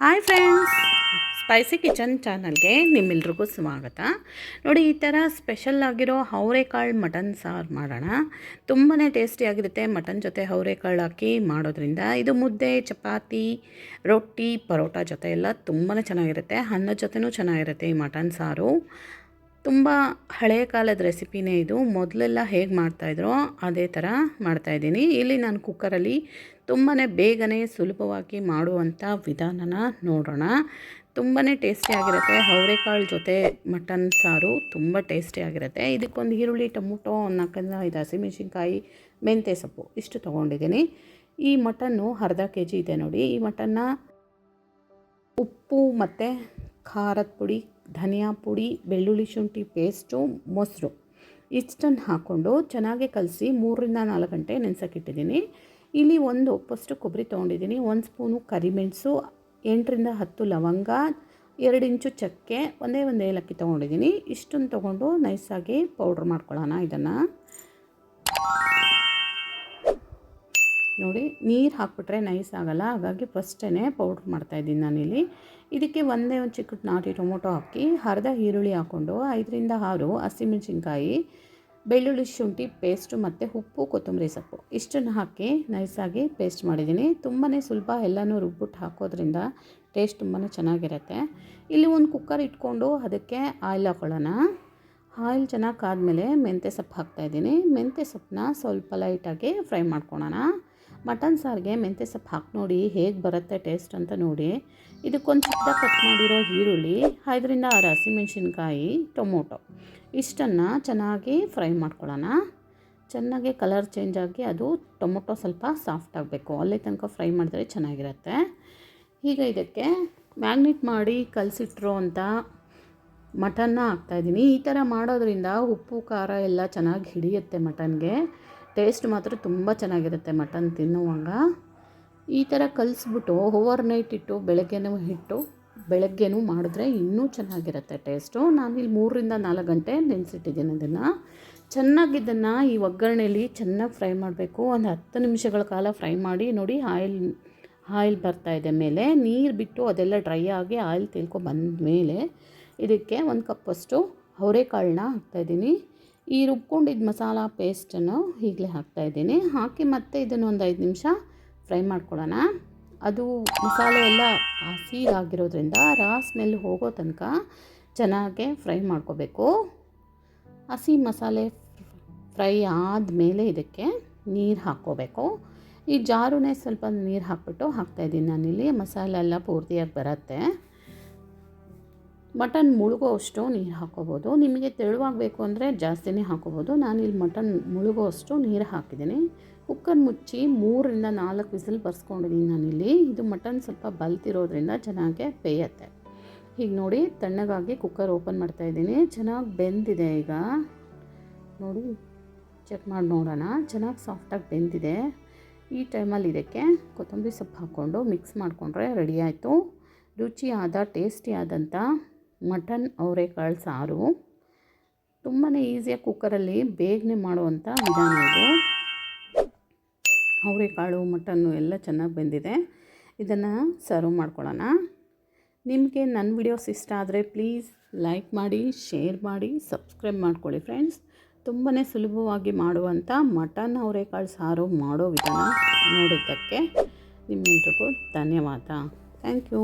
Hi friends. Spicy kitchen ಚಾನಲ್ಗೆ ನಿಮ್ಮೆಲ್ರಿಗೂ ಸ್ವಾಗತ. ನೋಡಿ, ಈ ಥರ ಸ್ಪೆಷಲ್ ಆಗಿರೋ ಅವರೆಕಾಳು ಮಟನ್ ಸಾರು ಮಾಡೋಣ. ತುಂಬಾ ಟೇಸ್ಟಿಯಾಗಿರುತ್ತೆ ಮಟನ್ ಜೊತೆ ಅವರೆಕಾಳು ಹಾಕಿ ಮಾಡೋದ್ರಿಂದ. ಇದು ಮುದ್ದೆ, ಚಪಾತಿ, ರೊಟ್ಟಿ, ಪರೋಟ ಜೊತೆ ಎಲ್ಲ ತುಂಬಾ ಚೆನ್ನಾಗಿರುತ್ತೆ. ಅನ್ನದ ಜೊತೆನೂ ಚೆನ್ನಾಗಿರುತ್ತೆ ಈ ಮಟನ್ ಸಾರು. ತುಂಬ ಹಳೆಯ ಕಾಲದ ರೆಸಿಪಿನೇ ಇದು. ಮೊದಲೆಲ್ಲ ಹೇಗೆ ಮಾಡ್ತಾಯಿದ್ರೋ ಅದೇ ಥರ ಮಾಡ್ತಾಯಿದ್ದೀನಿ. ಇಲ್ಲಿ ನಾನು ಕುಕ್ಕರಲ್ಲಿ ತುಂಬಾ ಬೇಗನೆ ಸುಲಭವಾಗಿ ಮಾಡುವಂಥ ವಿಧಾನನ ನೋಡೋಣ. ತುಂಬಾ ಟೇಸ್ಟಿಯಾಗಿರುತ್ತೆ. ಅವರೆಕಾಳು ಜೊತೆ ಮಟನ್ ಸಾರು ತುಂಬ ಟೇಸ್ಟಿಯಾಗಿರುತ್ತೆ. ಇದಕ್ಕೊಂದು ಈರುಳ್ಳಿ, ಟೊಮೊಟೊ ಒಂದು ನಾಲ್ಕರಿಂದ ಐದು ಹಸಿಮೆಣ್ಸಿನ್ಕಾಯಿ, ಮೆಂತ್ಯ ಸೊಪ್ಪು ಇಷ್ಟು ತೊಗೊಂಡಿದ್ದೀನಿ. ಈ ಮಟನ್ನು ಅರ್ಧ ಕೆ ಜಿ ಇದೆ ನೋಡಿ. ಈ ಮಟನ್ನ ಉಪ್ಪು ಮತ್ತು ಖಾರದ ಪುಡಿ ಧನಿಯಾ ಪುಡಿ, ಬೆಳ್ಳುಳ್ಳಿ ಶುಂಠಿ ಪೇಸ್ಟು, ಮೊಸರು. ಇಷ್ಟನ್ನು ಹಾಕ್ಕೊಂಡು ಚೆನ್ನಾಗಿ ಕಲಸಿ ಮೂರರಿಂದ ನಾಲ್ಕು ಗಂಟೆ ನೆನೆಸೋಕ್ಕಿಟ್ಟಿದ್ದೀನಿ. ಇಲ್ಲಿ ಒಂದು ಫಸ್ಟು ಕೊಬ್ಬರಿ ತೊಗೊಂಡಿದ್ದೀನಿ. ಒಂದು ಸ್ಪೂನು ಕರಿಮೆಣಸು ಎಂಟರಿಂದ ಹತ್ತು ಲವಂಗ, ಎರಡು ಇಂಚು ಚಕ್ಕೆ, ಒಂದೇ ಒಂದು ಏಲಕ್ಕಿ ತೊಗೊಂಡಿದ್ದೀನಿ. ಇಷ್ಟನ್ನು ತೊಗೊಂಡು ನೈಸಾಗಿ ಪೌಡ್ರ್ ಮಾಡ್ಕೊಳ್ಳೋಣ ಇದನ್ನು. ನೋಡಿ, ನೀರು ಹಾಕ್ಬಿಟ್ರೆ ನೈಸ್ ಆಗೋಲ್ಲ. ಹಾಗಾಗಿ ಫಸ್ಟೇ ಪೌಡ್ರ್ ಮಾಡ್ತಾಯಿದ್ದೀನಿ ನಾನಿಲ್ಲಿ. ಇದಕ್ಕೆ ಒಂದೇ ಒಂದು ಚಿಕ್ಕ ನಾಟಿ ಟೊಮೊಟೊ ಹಾಕಿ ಅರ್ಧ ಈರುಳ್ಳಿ ಹಾಕ್ಕೊಂಡು ಐದರಿಂದ ಆರು ಹಸಿಮೆಣಸಿನ್ಕಾಯಿ, ಬೆಳ್ಳುಳ್ಳಿ ಶುಂಠಿ ಪೇಸ್ಟು ಮತ್ತು ಉಪ್ಪು, ಕೊತ್ತಂಬರಿ ಸೊಪ್ಪು. ಇಷ್ಟನ್ನು ಹಾಕಿ ನೈಸಾಗಿ ಪೇಸ್ಟ್ ಮಾಡಿದ್ದೀನಿ. ತುಂಬಾ ಸ್ವಲ್ಪ ಎಲ್ಲನೂ ರುಬ್ಬಿಟ್ಟು ಹಾಕೋದ್ರಿಂದ ಟೇಸ್ಟ್ ತುಂಬಾ ಚೆನ್ನಾಗಿರುತ್ತೆ. ಇಲ್ಲಿ ಒಂದು ಕುಕ್ಕರ್ ಇಟ್ಕೊಂಡು ಅದಕ್ಕೆ ಆಯಿಲ್ ಹಾಕೊಳ್ಳೋಣ. ಆಯಿಲ್ ಚೆನ್ನಾಗಿ ಕಾದ್ಮೇಲೆ ಮೆಂತ್ಯ ಸೊಪ್ಪು ಹಾಕ್ತಾಯಿದ್ದೀನಿ ಮೆಂತ್ಯ ಸೊಪ್ಪನ್ನ ಸ್ವಲ್ಪ ಲೈಟಾಗಿ ಫ್ರೈ ಮಾಡ್ಕೊಳೋಣ. ಮಟನ್ ಸಾರಿಗೆ ಮೆಂತ್ಯ ಸೊಪ್ಪು ಹಾಕಿ ನೋಡಿ ಹೇಗೆ ಬರುತ್ತೆ ಟೇಸ್ಟ್ ಅಂತ ನೋಡಿ. ಇದಕ್ಕೊಂದು ಚಿಕ್ಕ ಕಟ್ ಮಾಡಿರೋ ಈರುಳ್ಳಿ, ಐದರಿಂದ ಆರು ಹಸಿಮೆಣ್ಸಿನ್ಕಾಯಿ, ಟೊಮೊಟೊ. ಇಷ್ಟನ್ನು ಚೆನ್ನಾಗಿ ಫ್ರೈ ಮಾಡ್ಕೊಳ್ಳೋಣ. ಚೆನ್ನಾಗಿ ಕಲರ್ ಚೇಂಜ್ ಆಗಿ ಅದು ಟೊಮೊಟೊ ಸ್ವಲ್ಪ ಸಾಫ್ಟ್ ಆಗಬೇಕು. ಅಲ್ಲೇ ತನಕ ಫ್ರೈ ಮಾಡಿದ್ರೆ ಚೆನ್ನಾಗಿರುತ್ತೆ. ಈಗ ಇದಕ್ಕೆ ಮ್ಯಾಗ್ನೆಟ್ ಮಾಡಿ ಕಲಸಿಟ್ರೋ ಅಂತ ಮಟನ್ನ ಹಾಕ್ತಾಯಿದ್ದೀನಿ ಈ ಥರ ಮಾಡೋದ್ರಿಂದ ಉಪ್ಪು, ಖಾರ ಎಲ್ಲ ಚೆನ್ನಾಗಿ ಹಿಡಿಯುತ್ತೆ ಮಟನ್ಗೆ. ಟೇಸ್ಟ್ ಮಾತ್ರ ತುಂಬ ಚೆನ್ನಾಗಿರುತ್ತೆ ಮಟನ್ ತಿನ್ನುವಾಗ. ಈ ಥರ ಕಲಿಸ್ಬಿಟ್ಟು ಓವರ್ ನೈಟ್ ಇಟ್ಟು ಬೆಳಗ್ಗೆನೂ ಇಟ್ಟು ಬೆಳಗ್ಗೆನೂ ಮಾಡಿದ್ರೆ ಇನ್ನೂ ಚೆನ್ನಾಗಿರುತ್ತೆ ಟೇಸ್ಟು. ನಾನಿಲ್ಲಿ ಮೂರರಿಂದ ನಾಲ್ಕು ಗಂಟೆ ನೆನೆಸಿಟ್ಟಿದ್ದೀನಿ ಅದನ್ನು ಚೆನ್ನಾಗಿ ಇದನ್ನು ಈ ಒಗ್ಗರಣೆಯಲ್ಲಿ ಚೆನ್ನಾಗಿ ಫ್ರೈ ಮಾಡಬೇಕು. ಒಂದು ಹತ್ತು ನಿಮಿಷಗಳ ಕಾಲ ಫ್ರೈ ಮಾಡಿ ನೋಡಿ ಆಯಿಲ್ ಆಯಿಲ್ ಬರ್ತಾ ಇದೆ ಮೇಲೆ. ನೀರು ಬಿಟ್ಟು ಅದೆಲ್ಲ ಡ್ರೈ ಆಗಿ ಆಯಿಲ್ ತಿಳ್ಕೊ ಬಂದ ಮೇಲೆ ಇದಕ್ಕೆ ಒಂದು ಕಪ್ಪಷ್ಟು ಅವರೆಕಾಳನ್ನ ಹಾಕ್ತಾಯಿದ್ದೀನಿ ಈ ರುಬ್ಕೊಂಡಿದ್ದ ಮಸಾಲ ಪೇಸ್ಟನ್ನು ಈಗಲೇ ಹಾಕ್ತಾಯಿದ್ದೀನಿ ಹಾಕಿ ಮತ್ತೆ ಇದನ್ನು ಒಂದು ಐದು ನಿಮಿಷ ಫ್ರೈ ಮಾಡ್ಕೊಳ್ಳೋಣ. ಅದು ಮಸಾಲೆ ಎಲ್ಲ ಹಸಿದಾಗಿರೋದ್ರಿಂದ ರಾ ಸ್ಮೆಲ್ ಹೋಗೋ ತನಕ ಚೆನ್ನಾಗೆ ಫ್ರೈ ಮಾಡ್ಕೋಬೇಕು. ಹಸಿ ಮಸಾಲೆ ಫ್ರೈ ಆದಮೇಲೆ ಇದಕ್ಕೆ ನೀರು ಹಾಕ್ಕೋಬೇಕು. ಈ ಜಾರುನೇ ಸ್ವಲ್ಪ ನೀರು ಹಾಕ್ಬಿಟ್ಟು ಹಾಕ್ತಾಯಿದ್ದೀನಿ ನಾನಿಲ್ಲಿ. ಮಸಾಲೆ ಎಲ್ಲ ಪೂರ್ತಿಯಾಗಿ ಬರುತ್ತೆ. ಮಟನ್ ಮುಳುಗೋ ಅಷ್ಟು ನೀರು ಹಾಕೋಬೋದು. ನಿಮಗೆ ತೆಳುವಾಗಬೇಕು ಅಂದರೆ ಜಾಸ್ತಿನೇ ಹಾಕ್ಕೋಬೋದು ನಾನಿಲ್ಲಿ ಮಟನ್ ಮುಳುಗೋ ಅಷ್ಟು ನೀರು ಹಾಕಿದ್ದೀನಿ. ಕುಕ್ಕರ್ ಮುಚ್ಚಿ ಮೂರರಿಂದ ನಾಲ್ಕು ವಿಸಿಲ್ ಬರ್ಸ್ಕೊಂಡಿದ್ದೀನಿ ನಾನಿಲ್ಲಿ ಇದು ಮಟನ್ ಸ್ವಲ್ಪ ಬಲ್ತಿರೋದ್ರಿಂದ ಚೆನ್ನಾಗೆ ಬೇಯತ್ತೆ. ಈಗ ನೋಡಿ ತಣ್ಣಗಾಗಿ ಕುಕ್ಕರ್ ಓಪನ್ ಮಾಡ್ತಾಯಿದ್ದೀನಿ ಚೆನ್ನಾಗಿ ಬೆಂದಿದೆ ಈಗ. ನೋಡಿ, ಚೆಕ್ ಮಾಡಿ ನೋಡೋಣ. ಚೆನ್ನಾಗಿ ಸಾಫ್ಟಾಗಿ ಬೆಂದಿದೆ. ಈ ಟೈಮಲ್ಲಿ ಇದಕ್ಕೆ ಕೊತ್ತಂಬರಿ ಸೊಪ್ಪು ಹಾಕ್ಕೊಂಡು ಮಿಕ್ಸ್ ಮಾಡಿಕೊಂಡ್ರೆ ರೆಡಿ ಆಯಿತು. ರುಚಿಯಾದ ಟೇಸ್ಟಿಯಾದಂಥ ಮಟನ್ ಅವರೆಕಾಳು ಸಾರು. ತುಂಬಾ ಈಸಿಯಾಗಿ ಕುಕ್ಕರಲ್ಲಿ ಬೇಗನೆ ಮಾಡುವಂಥ ವಿಧಾನ ಇದು. ಅವರೆಕಾಳು, ಮಟನ್ನು ಎಲ್ಲ ಚೆನ್ನಾಗಿ ಬೆಂದಿದೆ. ಇದನ್ನು ಸರ್ವ್ ಮಾಡ್ಕೊಳ್ಳೋಣ. ನಿಮಗೆ ನನ್ನ ವಿಡಿಯೋಸ್ ಇಷ್ಟ ಆದರೆ ಪ್ಲೀಸ್ ಲೈಕ್ ಮಾಡಿ ಶೇರ್ ಮಾಡಿ ಸಬ್ಸ್ಕ್ರೈಬ್ ಮಾಡ್ಕೊಳ್ಳಿ ಫ್ರೆಂಡ್ಸ್ ತುಂಬಾ ಸುಲಭವಾಗಿ ಮಾಡುವಂಥ ಮಟನ್ ಅವರೆಕಾಳು ಸಾರು ಮಾಡೋ ವಿಧಾನ ನೋಡಿದ್ದಕ್ಕೆ ನಿಮ್ಮೆಲ್ರಿಗೂ ಧನ್ಯವಾದ. Thank you